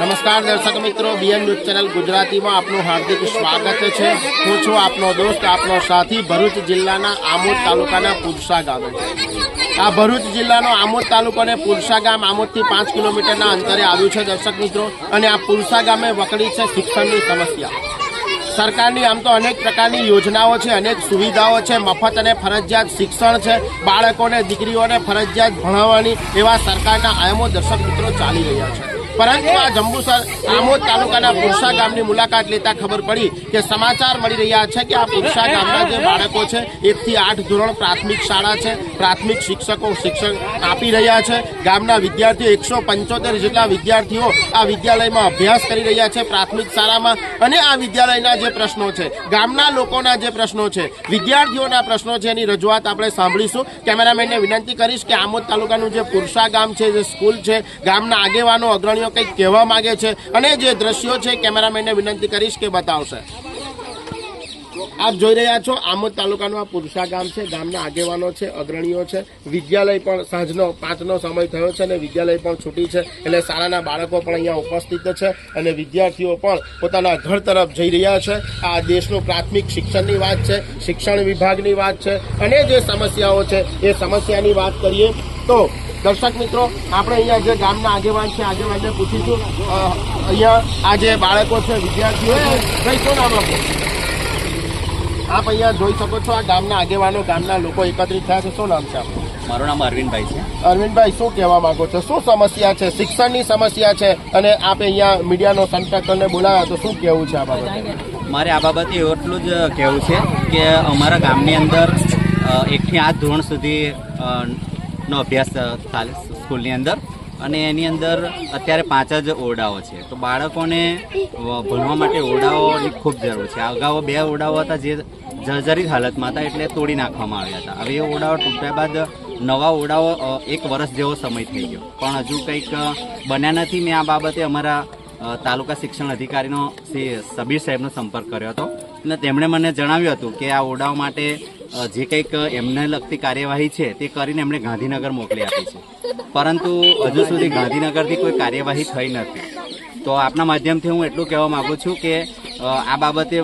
નમસ્કાર દર્શક મિત્રો બીએન ન્યૂઝ ચેનલ ગુજરાતીમાં આપનું હાર્દિક સ્વાગત છે. હું છું આપનો દોસ્ત, આપનો સાથી ભરૂચ જિલ્લાના આમોદ તાલુકાના પુરસા ગામે. આ ભરૂચ જિલ્લાનો આમોદ તાલુકો અને પુરસા ગામ આમોદથી પાંચ કિલોમીટરના અંતરે આવ્યું છે દર્શક મિત્રો. અને આ પુરસા ગામે વકડી છે શિક્ષણની સમસ્યા. સરકારની આમ તો અનેક પ્રકારની યોજનાઓ છે, અનેક સુવિધાઓ છે, મફત અને ફરજિયાત શિક્ષણ છે, બાળકોને, દીકરીઓને ફરજિયાત ભણાવવાની એવા સરકારના આયામો દર્શક મિત્રો ચાલી રહ્યા છે. પરંતુ આ જંબુસર આમોદ તાલુકાના પુરસા ગામની મુલાકાત લેતા ખબર પડી કે સમાચાર મળી રહ્યા છે કે આ પુરસા ગામના જે બાળકો છે, એકથી આઠ ધોરણ પ્રાથમિક શાળા છે, પ્રાથમિક શિક્ષકો શિક્ષણ આપી રહ્યા છે. ગામના વિદ્યાર્થીઓ એકસો પંચોતેર જેટલા વિદ્યાર્થીઓ આ વિદ્યાલયમાં અભ્યાસ કરી રહ્યા છે પ્રાથમિક શાળામાં અને આ વિદ્યાલયના જે પ્રશ્નો છે, ગામના લોકોના જે પ્રશ્નો છે, વિદ્યાર્થીઓના પ્રશ્નો છે એની રજૂઆત આપણે સાંભળીશું. કેમેરામેનને વિનંતી કરીશ કે આમોદ તાલુકાનું જે પુરસા ગામ છે, જે સ્કૂલ છે, ગામના આગેવાનો, અગ્રણીઓ કંઈક કહેવા માંગે છે અને જે દ્રશ્યો છે, કેમેરામેનને વિનંતી કરીશ કે બતાવશે. આપ જોઈ રહ્યા છો, આમોદ તાલુકાનું આ પુરસા ગામ છે. ગામના આગેવાનો છે, અગ્રણીઓ છે. વિદ્યાલય પણ સાંજનો પાંચનો સમય થયો છે અને વિદ્યાલય પણ છૂટી છે. એટલે શાળાના બાળકો પણ અહીંયા ઉપસ્થિત છે અને વિદ્યાર્થીઓ પણ પોતાના ઘર તરફ જઈ રહ્યા છે. આ દેશનું પ્રાથમિક શિક્ષણની વાત છે, શિક્ષણ વિભાગની વાત છે અને જે સમસ્યાઓ છે, એ સમસ્યાની વાત કરીએ તો દર્શક મિત્રો આપણે અહીંયા જે ગામના આગેવાન છે આગેવાનને પૂછીશું અહીંયા આ જે બાળકો છે વિદ્યાર્થીઓ કઈ શું નામ આપણું આપ અહીંયા જોઈ શકો છો આ ગામના આગેવાનો ગામના લોકો એકત્રિત થયા છે. શું નામ છે આપણું મારું નામ અરવિંદભાઈ છે. અરવિંદભાઈ શું કહેવા માંગો છો? શું સમસ્યા છે? શિક્ષણની સમસ્યા છે અને આપે અહીંયા મીડિયાનો સંપર્ક કરીને બોલાવ્યા તો શું કહેવું છે આ બાબતે? મારે આ બાબતે એટલું જ કહેવું છે કે અમારા ગામની અંદર એકથી આઠ ધોરણ સુધી નો અભ્યાસ ચાલે સ્કૂલની અંદર. અને એની અંદર અત્યારે પાંચ જ ઓરડાઓ છે. તો બાળકોને ભણવા માટે ઓરડાઓની ખૂબ જરૂર છે. અગાઉ બે ઓરડાઓ હતા જે જર્જરિત હાલતમાં હતા એટલે તોડી નાખવામાં આવ્યા હતા. હવે એ ઓરડાઓ તૂટ્યા બાદ નવા ઓરડાઓ એક વર્ષ જેવો સમય થઈ ગયો. પણ હજુ કંઈક બન્યા નથી. મેં આ બાબતે અમારા તાલુકા શિક્ષણ અધિકારીનો શ્રી સબીર સાહેબનો સંપર્ક કર્યો હતો. અને તેમણે મને જણાવ્યું હતું કે આ ઓરડાઓ માટે જે કંઈક એમને લગતી કાર્યવાહી છે, તે કરીને એમણે ગાંધીનગર મોકલી આપી છે. પરંતુ હજુ સુધી ગાંધીનગરથી કોઈ કાર્યવાહી થઈ નથી. તો આપના માધ્યમથી હું એટલું કહેવા માંગુ છું કે આ બાબતે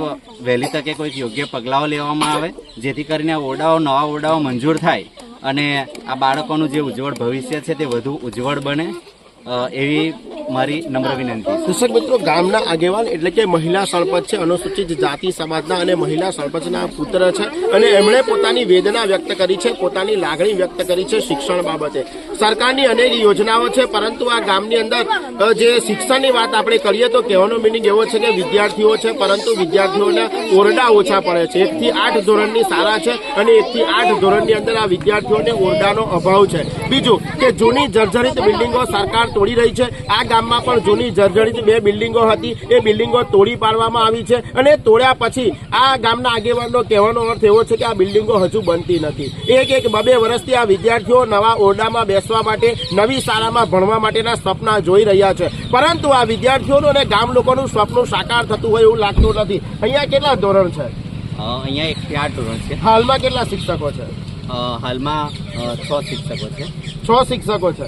વહેલી તકે કોઈક યોગ્ય પગલાઓ લેવામાં આવે, જેથી કરીને આ ઓરડાઓ, નવા ઓરડાઓ મંજૂર થાય અને આ બાળકોનું જે ઉજ્જવળ ભવિષ્ય છે તે વધુ ઉજ્જવળ બને એવી મારી નમ્ર વિનંતી. કૃષક મિત્રો, ગામના આગેવાન એટલે કે મહિલા સરપંચ છે, અનુસૂચિત જાતિ, સમાજના અને મહિલા સરપંચના પુત્ર છે અને એમણે પોતાની વેદના વ્યક્ત કરી છે, પોતાની લાગણી વ્યક્ત કરી છે શિક્ષણ બાબતે. સરકારની અનેક યોજનાઓ છે, પરંતુ આ ગામની અંદર જે શિક્ષણની વાત આપણે કરીએ તો કહેવાનો મિનિંગ એવો છે કે વિદ્યાર્થીઓ છે, પરંતુ વિદ્યાર્થીઓને ઓરડા ઓછા પડે છે. એકથી આઠ ધોરણની સારા છે અને એકથી આઠ ધોરણની અંદર આ વિદ્યાર્થીઓને ઓરડાનો અભાવ છે. બીજું કે જૂની જર્જરિત બિલ્ડિંગો સરકાર તોડી રહી છે. આ ગામમાં પણ જૂની જર્જરિત બે બિલ્ડિંગો હતી. એ બિલ્ડિંગો તોડી પાડવામાં આવી છે અને તોડ્યા પછી આ ગામના આગેવાનનો કહેવાનો અર્થ એવો છે કે આ બિલ્ડિંગો હજુ બનતી નથી. એક એક બબે વર્ષથી આ વિદ્યાર્થીઓ નવા ઓરડામાં બેસવા માટે નવી શાળામાં ભણવા માટેના સપના જોઈ રહ્યા છે. પરંતુ આ વિદ્યાર્થીઓનું અને ગામ લોકોનું સપનું સાકાર થતું હોય એવું લાગતું નથી. અહીંયા કેટલા ધોરણ છે? અહીંયા એક ચાર ધોરણ છે. હાલમાં કેટલા શિક્ષકો છે? હાલમાં છ શિક્ષકો છે. છ શિક્ષકો છે.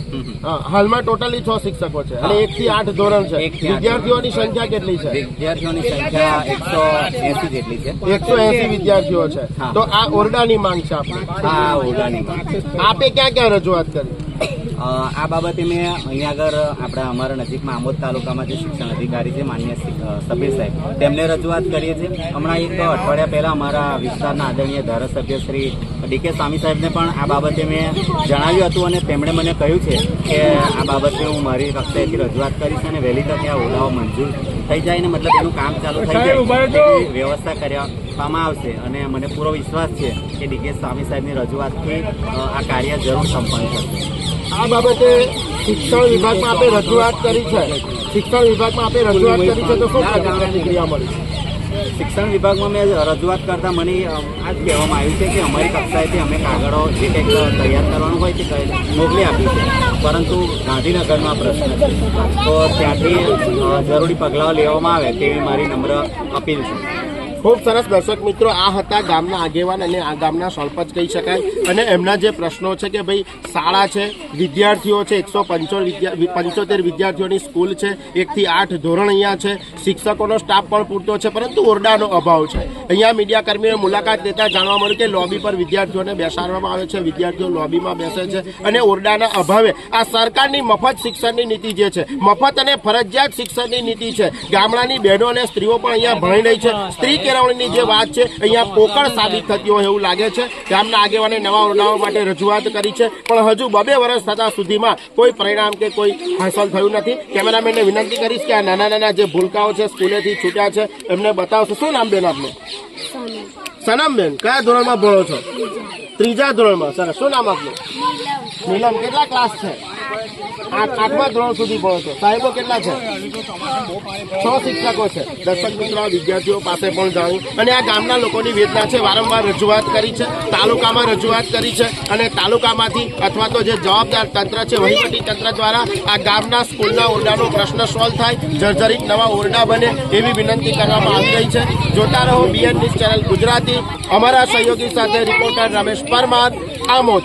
હાલમાં ટોટલી છ શિક્ષકો છે. અને. એક થી આઠ ધોરણ છે. વિદ્યાર્થીઓની સંખ્યા કેટલી છે? વિદ્યાર્થીઓની સંખ્યા એકસો એસી જેટલી છે. એકસો એસી વિદ્યાર્થીઓ છે. તો આ ઓરડાની માંગ છે આપણે. આ ઓરડાની માંગ આપે ક્યાં ક્યાં રજૂઆત કરી? આ બાબતે મેં અહીંયા આગળ આપણા અમારા નજીકમાં આમોદ તાલુકામાં જે શિક્ષણ અધિકારી છે માન્ય સભ્ય સાહેબ તેમને રજૂઆત કરીએ છીએ. હમણાં એક અઠવાડિયા પહેલાં અમારા વિસ્તારના આદરણીય ધારાસભ્ય શ્રી ડીકે સ્વામી સાહેબને પણ આ બાબતે મેં જણાવ્યું હતું અને તેમણે મને કહ્યું છે કે આ બાબતે હું મારી કક્ષાએથી રજૂઆત કરીશ અને વહેલી તકે આ ઓલાઓ મંજૂર થઈ જાય ને મતલબ એનું કામ ચાલુ થઈ જાય વ્યવસ્થા વ્યવસ્થા કરવામાં આવશે અને મને પૂરો વિશ્વાસ છે કે ડીકે સ્વામી સાહેબની રજૂઆતથી આ કાર્ય જરૂર સંપન્ન થશે. આ બાબતે શિક્ષણ વિભાગમાં આપણે રજૂઆત કરી છે. શિક્ષણ વિભાગમાં આપણે રજૂઆત કરી છે તો શું પ્રતિક્રિયા મળી? શિક્ષણ વિભાગમાં મેં રજૂઆત કરતાં મને આ જ કહેવામાં આવ્યું છે કે અમારી કક્ષાએથી અમે કાગળો જે કંઈક તૈયાર કરવાનું હોય તે ક- મોકલી આપ્યું છે પરંતુ ગાંધીનગરમાં પ્રશ્ન છે. તો ત્યાંથી જરૂરી પગલાઓ લેવામાં આવે તેવી મારી નમ્ર અપીલ છે. ખૂબ સરસ દર્શક મિત્રો આ હતા ગામના આગેવાન અને આ ગામના સરપંચ કહી શકાય. અને એમના જે પ્રશ્નો છે કે ભાઈ શાળા છે, વિદ્યાર્થીઓ છે, એકસો પંચોતેર વિદ્યાર્થીઓની સ્કૂલ છે એકથી આઠ ધોરણ અહીંયા છે, શિક્ષકોનો સ્ટાફ પણ પૂરતો છે, પરંતુ ઓરડાનો અભાવ છે. અહીંયા મીડિયા કર્મીઓએ મુલાકાત લેતા જાણવા મળ્યું કે લોબી પર વિદ્યાર્થીઓને બેસાડવામાં આવે છે, વિદ્યાર્થીઓ લોબીમાં બેસે છે અને ઓરડાના અભાવે આ સરકારની મફત શિક્ષણની નીતિ જે છે, મફત અને ફરજિયાત શિક્ષણની નીતિ છે. ગામડાની બહેનો અને સ્ત્રીઓ પણ અહીંયા ભણી રહી છે. સ્ત્રી કેળવણીની જે વાત છે અહીંયા પોકળ સાબિત થતી હોય એવું લાગે છે. ગામના આગેવાને નવા ઓરડાઓ માટે રજૂઆત કરી છે. પણ હજુ બબે વર્ષ થતા સુધીમાં કોઈ પરિણામ કે કોઈ હાંસલ થયું નથી. કેમેરામેનને વિનંતી કરીશ કે આ નાના નાના જે ભૂલકાઓ છે સ્કૂલેથી છૂટ્યા છે એમને બતાવશો. શું નામ બેન આપનું? સનમબેન કયા ધોરણમાં ભણો છો? ત્રીજા ધોરણમાં. સરસ. શું નામ આપનું? નીલમ, કેટલા ક્લાસ છે? આઠમા ધોરણ સુધી ભણો છો. સાહેબો કેટલા છે? છ શિક્ષકો છે. દર્શક મિત્રો વિદ્યાર્થીઓ પાસે પણ જાણ્યું અને આ ગામના લોકોની વેદના છે. વારંવાર રજૂઆત કરી છે. તાલુકામાં રજૂઆત કરી છે. અને તાલુકામાંથી અથવા તો જે જવાબદાર તંત્ર છે, વહીવટી તંત્ર દ્વારા આ ગામના સ્કૂલના ઓરડાનો પ્રશ્ન સોલ્વ થાય, જર્જરિત નવા ઓરડા બને એવી વિનંતી કરવામાં આવી રહી છે. જોતા રહો બીએન ન્યૂઝ ચેનલ ગુજરાતી. અમારા સહયોગી સાથે રિપોર્ટર રમેશ પરમાર, આમોદ.